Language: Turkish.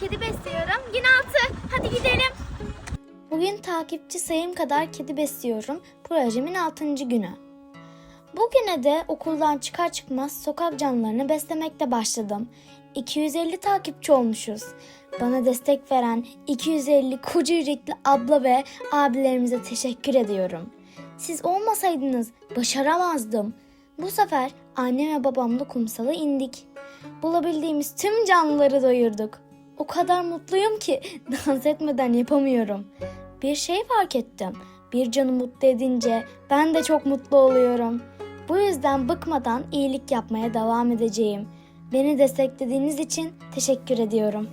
kedi besliyorum. Gün altı. Hadi gidelim. Bugün takipçi sayım kadar kedi besliyorum. Projemin 6. günü. Bugüne de okuldan çıkar çıkmaz sokak canlılarını beslemekle başladım. 250 takipçi olmuşuz. Bana destek veren 250 koca yürekli abla ve abilerimize teşekkür ediyorum. Siz olmasaydınız başaramazdım. Bu sefer anne ve babamla kumsala indik. Bulabildiğimiz tüm canlıları doyurduk. O kadar mutluyum ki dans etmeden yapamıyorum. Bir şey fark ettim. Bir canı mutlu edince ben de çok mutlu oluyorum. Bu yüzden bıkmadan iyilik yapmaya devam edeceğim. Beni desteklediğiniz için teşekkür ediyorum.